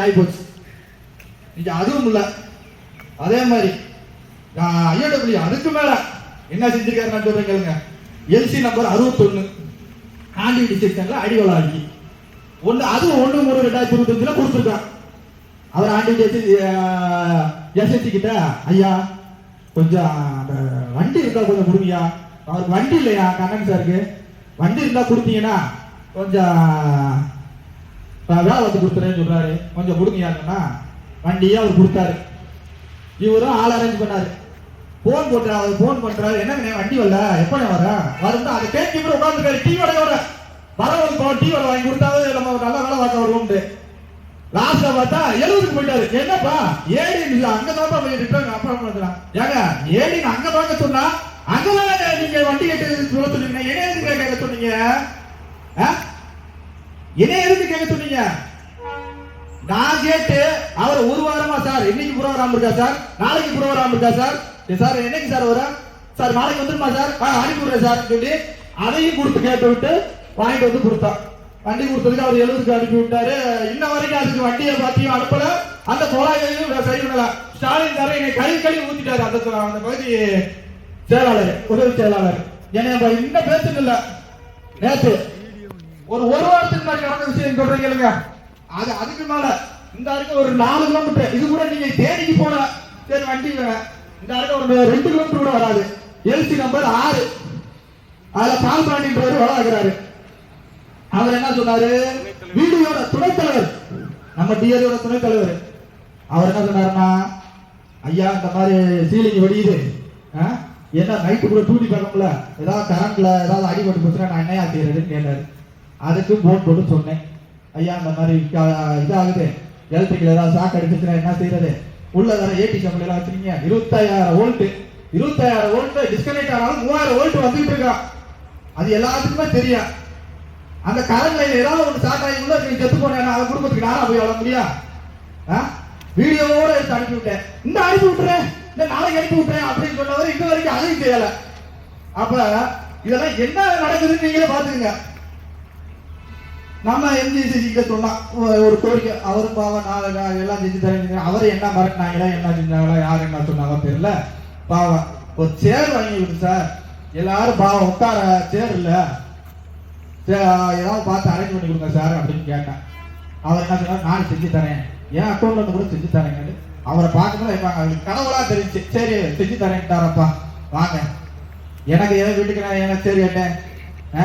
ஆகிப்போச்சு போச்சு இன்னைக்கு அதுவும் இல்லை. அதே மாதிரி ஐயோடபிள்யூ அதுக்கு மேல என்ன செஞ்சிருக்காரு நான் கேளுங்க. எல்சி நம்பர் அறுபத்தொன்னு. ஆண்டிவிட்டி செக்ஷன்ல ஆகி ஒண்ணு அதுவும் ஒண்ணு மூணு ரெண்டாயிரத்தி இருபத்தஞ்சுல கொடுத்துருக்கான். அவர் ஆண்டி எஸ்எஸ்சி கிட்ட ஐயா கொஞ்சம் அந்த வண்டி இருந்தா கொஞ்சம் கொடுங்கய்யா. அவருக்கு வண்டி இல்லையா கண்ணன் சாருக்கு வண்டி இருந்தா கொடுத்தீங்கன்னா கொஞ்சம் நான் வேலை வந்து கொடுத்துறேன்னு சொல்றாரு. கொஞ்சம் கொடுங்கயாங்கன்னா வண்டியே அவர் கொடுத்தாரு. இவரும் ஆள் அரேஞ்ச் பண்ணாரு. போன் போட்டு அவர் போன் பண்றாரு. என்னங்க வண்டி வரல? எப்ப வர வரும் அதை கேட்க கூட உட்காந்துருக்காரு டீ வடையோட வரவங்க போன டீ வடை வாங்கி கொடுத்தாவே நம்ம நல்ல வேலை பார்க்க வருவோம்ட்டு. லாஸ்ட்ல பார்த்தா எழுபதுக்கு போயிட்டாரு. என்னப்பா? ஏடி அங்கதான் போய் ரிட்டர்ன் அப்புறம் பண்ணுறான் ஏங்க ஏடி அங்க வாங்க சொன்னா அங்கதான் நீங்க வண்டி கேட்டு சொல்ல சொன்னீங்க? என்ன கேட்க சொன்னீங்க? ஆ? என்ன எதுக்கு கேட்க சொன்னீங்க? நான் கேட்டு அவர் ஒரு வாரமா சார் இன்னைக்கு ப்ரோக்ராம் இருக்கா சார்? நாளைக்கு ப்ரோக்ராம் இருக்கா சார்? சார் என்னைக்கு சார் வரும் சார் நாளைக்கு வந்துருமா சார்? அனுப்பி விடுறேன் சார் சொல்லி அதையும் கொடுத்து கேட்டு விட்டு வாங்கிட்டு வந்து கொடுத்தான். வண்டி கொடுத்ததுக்கு அவர் எழுபதுக்கு அனுப்பி விட்டாரு. இன்ன வரைக்கும் அதுக்கு வண்டியை பத்தியும் அனுப்பல. அந்த குழாயையும் சரி பண்ணல. ஸ்டாலின் தர என்னை கை கழி ஊத்திட்டாரு. அந்த அந்த பகுதி செயலாளர் உதவி செயலாளர். என்னை அப்ப இன்னும் பேசுன்னு இல்லை நேற்று ஒரு ஒரு வாரத்துக்கு முன்னாடி நடந்த விஷயம் சொல்றீங்க இல்லைங்க? அது அதுக்கு மேல இந்த அருகே ஒரு நாலு கிலோமீட்டர் இது கூட நீங்க தேனிக்கு போன சரி வண்டி இல்லைங்க. இந்த அருகே ஒரு ரெண்டு கிலோமீட்டர் கூட வராது. எல்சி நம்பர் ஆறு. அதுல பால் பாண்டின்றவர் வேலை அவர் என்ன சொன்னாரு? வீடியோட துணைத் தலைவர் நம்ம டிஆரியோட துணைத் தலைவர் அவர் என்ன சொன்னாருன்னா ஐயா இந்த மாதிரி சீலிங் வெடியுது. என்ன நைட்டு கூட டூட்டி பார்க்கல ஏதாவது கரண்ட்ல ஏதாவது அடிபட்டு போச்சுன்னா நான் என்னையா செய்யறதுன்னு கேட்டாரு. அதுக்கு போன் போட்டு சொன்னேன். ஐயா இந்த மாதிரி இதாகுது. எலக்ட்ரிக்கல் ஏதாவது சாக்கு அடிச்சுன்னா என்ன செய்யறது உள்ள வேற ஏடி கம்பெனி எல்லாம் வச்சிருக்கீங்க. இருபத்தாயிரம் வோல்ட் இருபத்தாயிரம் வோல்ட் டிஸ்கனெக்ட் ஆனாலும் மூவாயிரம் வோல்ட் வந்துட்டு இருக்கா? அது எல்லாத்துக்குமே தெரியும். அந்த கரண்ட் லைன் ஏதாவது ஒரு ஷார்ட் ஆகி உள்ள நீ செத்து போனேன் அவன் குடும்பத்துக்கு நானா போய் வளர முடியா? ஆ? வீடியோவோட எடுத்து அனுப்பி விட்டேன். இந்த அனுப்பி விட்டுறேன். இந்த நாளைக்கு அனுப்பி விட்டுறேன் அப்படின்னு சொன்னவர் இன்ன வரைக்கும் அதையும் செய்யல. அப்ப இதெல்லாம் என்ன நடக்குதுன்னு நீங்களே பாத்துக்கங்க நம்ம எம்ஜிசி கிட்ட சொன்னா ஒரு கோரிக்கை அவரும் பாவம் நான் எல்லாம் செஞ்சு தரேன் அவர் என்ன மறக்கினாங்களா என்ன செஞ்சாங்களா யார் என்ன சொன்னாங்க தெரியல. பாவம். ஒரு சேர் வாங்கி கொடுங்க சார். எல்லாரும் பாவம் உட்கார சேர் இல்ல. ஏதாவது பார்த்து அரேஞ்ச் பண்ணி கொடுங்க சார் அப்படின்னு கேட்டேன். அவர் என்ன சொன்னார் நான் செஞ்சு தரேன். என் அக்கௌண்ட்ல கூட செஞ்சு தரேன் அவரை பார்க்கணும் எங்க அவருக்கு கனவுலாம் தெரிஞ்சு சரி செஞ்சு தரேன்ட்டாரப்பா வாங்க. எனக்கு ஏதோ வீட்டுக்கு நான் என்ன சரி கேட்டேன்? ஆ?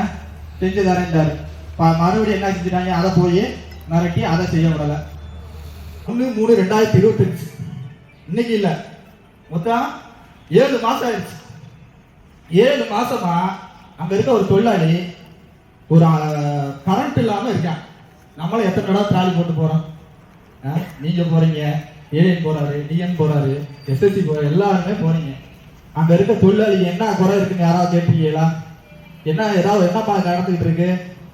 செஞ்சு தரேன்ட்டாரு மறுபடியும் என்ன செஞ்சுட்டாங்க? அதை போய் மிரட்டி அதை செய்ய விடலை. ஒன்று மூணு ரெண்டாயிரத்தி இருபத்தஞ்சு. இன்னைக்கு இல்லை. மொத்தம் ஏழு மாதம் ஆயிடுச்சு. ஏழு மாதமா அங்கே இருக்க ஒரு தொழிலாளி ஒரு கரண்ட் இல்லாமல் இருக்கான். நம்மளை எத்தனை தடவை தாலி போட்டு போகிறோம் ஆ? போகிறீங்க போறீங்க ஏஎன் போறாரு டிஎன் போகிறாரு எஸ்எஸ்சி போறாரு எல்லாருமே போகிறீங்க அங்கே இருக்க தொழிலாளி என்ன குறை இருக்குன்னு யாராவது கேட்டீங்களா என்ன ஏதாவது என்னப்பா நடந்துகிட்டு இருக்கு?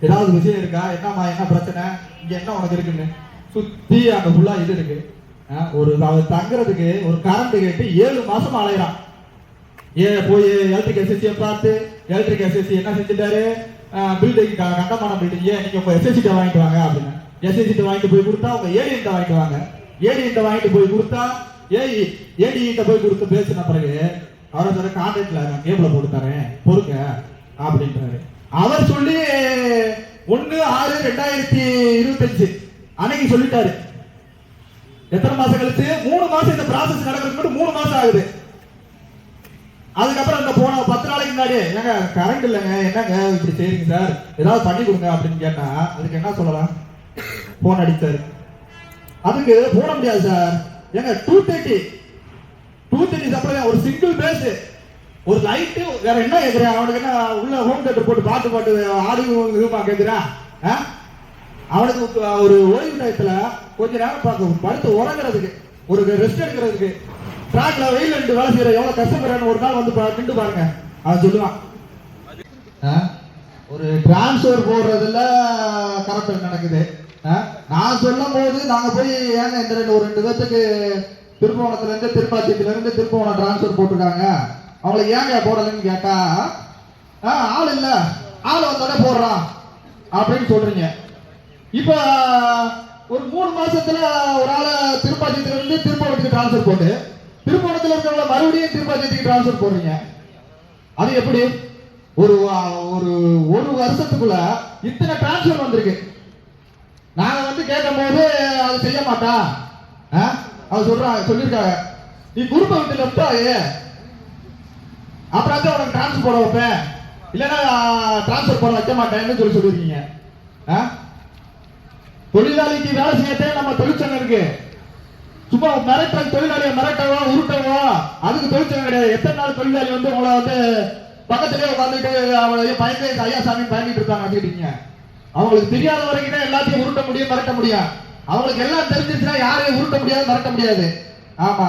ஏதாவது விஷயம் இருக்கா? என்னம்மா என்ன பிரச்சனை? இங்க என்ன உனக்கு இருக்குன்னு? சுத்தி அந்த ஃபுல்லா இது இருக்கு. ஒரு அவர் தங்குறதுக்கு ஒரு கரண்ட் கேட்டு ஏழு மாசம் அலையிறான். ஏ போய் எலக்ட்ரிக் எஸ்எஸ்சியை பார்த்து எலக்ட்ரிக் எஸ்எஸ்சி என்ன செஞ்சுட்டாரு? பில்டிங் கண்டமான பில்டிங் ஏன் நீங்க உங்க எஸ்எஸ்சிட்ட வாங்கிட்டு வாங்க அப்படின்னு. எஸ்எஸ்சிட்ட வாங்கிட்டு போய் கொடுத்தா உங்க ஏடிஎன்ட்ட வாங்கிட்டு வாங்க. ஏடிஎன்ட்ட வாங்கிட்டு போய் கொடுத்தா ஏஇ ஏடிஎன்ட்ட போய் கொடுத்து பேசின பிறகு அவரை சொல்ல கான்ட்ராக்ட்ல நான் கேபிள போட்டு தரேன் பொறுக்க அப்படின்றாரு. அவர் சொல்லி ஒன்னு ஆறு ரெண்டாயிரத்தி இருபத்தஞ்சு. அன்னைக்கு சொல்லிட்டாரு. எத்தனை மாசம் கழிச்சு? மூணு மாசம் இந்த ப்ராசஸ் நடக்கிறதுக்கு மூணு மாசம் ஆகுது. அதுக்கப்புறம் இந்த போன பத்து நாளைக்கு முன்னாடி ஏங்க கரண்ட் இல்லைங்க என்னங்க இப்படி செய்யுங்க சார்? ஏதாவது பண்ணி கொடுங்க அப்படின்னு கேட்டா அதுக்கு என்ன சொல்லலாம்? போன் அடித்தாரு அதுக்கு போட முடியாது சார். ஏங்க two thirty two thirty supply ஒரு சிங்கிள் பேஸ் ஒரு லைட்டு வேற என்ன கேட்குறேன் அவனுக்கு என்ன உள்ள ஹோம் தேட்டர் போட்டு பாட்டு பாட்டு ஆடி இதுமா கேட்குறான் அவனுக்கு ஒரு ஓய்வு நேரத்தில் கொஞ்ச நேரம் பார்க்க படுத்து உறங்குறதுக்கு ஒரு ரெஸ்ட் எடுக்கிறதுக்கு. ட்ராக்ல வெயில் ரெண்டு வேலை செய்யற எவ்வளவு கஷ்டப்படுறேன்னு ஒரு நாள் வந்து நின்று பாருங்க. அவன் சொல்லுவான். ஆ? ஒரு டிரான்ஸ்ஃபர் போடுறதுல கரெக்ட் நடக்குது. ஆ? நான் சொல்லும் போது நாங்க போய் ஏங்க இந்த ரெண்டு ஒரு ரெண்டு பேர்த்துக்கு திருப்பவனத்துல இருந்து திருப்பாச்சியத்துல இருந்து திருப்பவனம் டிரான்ஸ்ஃபர் போட்டிருக்காங்க. அவங்களை ஏங்க போடலன்னு கேட்டா ஆ, ஆள் இல்ல. ஆள் வந்தோடனே போடுறான் அப்படின்னு சொல்றீங்க. இப்ப ஒரு மூணு மாசத்துல ஒரு ஆளை திருப்பாச்சியத்துல இருந்து திருப்பவனத்துக்கு டிரான்ஸ்ஃபர் போட்டு திருப்பவனத்துல இருக்கிறவங்கள மறுபடியும் திருப்பாச்சியத்துக்கு டிரான்ஸ்ஃபர் போடுறீங்க. அது எப்படி? ஒரு ஒரு ஒரு வருஷத்துக்குள்ள இத்தனை டிரான்ஸ்ஃபர் வந்திருக்கு. நாங்க வந்து கேட்கும் போது அது செய்ய மாட்டா. ஆ? அது சொல்றாங்க சொல்லியிருக்காங்க நீ குரூப்பை விட்டு லெஃப்ட் அப்புறம் வந்து உனக்கு டிரான்ஸ்ஃபர் போட வைப்பேன். இல்லைன்னா டிரான்ஸ்ஃபர் போட வைக்க மாட்டேன்னு சொல்லி சொல்லியிருக்கீங்க. ஆ? தொழிலாளிக்கு வேலை செய்யத்தே நம்ம தொழிற்சங்கம் இருக்கு. சும்மா மிரட்டல் தொழிலாளியை மிரட்டவோ உருட்டவோ அதுக்கு தொழிற்சங்கம் கிடையாது. எத்தனை நாள் தொழிலாளி வந்து உங்களை வந்து பக்கத்துலேயே உட்காந்துட்டு அவங்களை பயந்து ஐயா சாமி பயந்துட்டு இருக்காங்க வச்சுக்கிட்டீங்க அவங்களுக்கு தெரியாத வரைக்கும் தான் எல்லாத்தையும் உருட்ட முடியும் மிரட்ட முடியும். அவங்களுக்கு எல்லாம் தெரிஞ்சிச்சுன்னா யாரையும் உருட்ட முடியாது மிரட்ட முடியாது. ஆமா.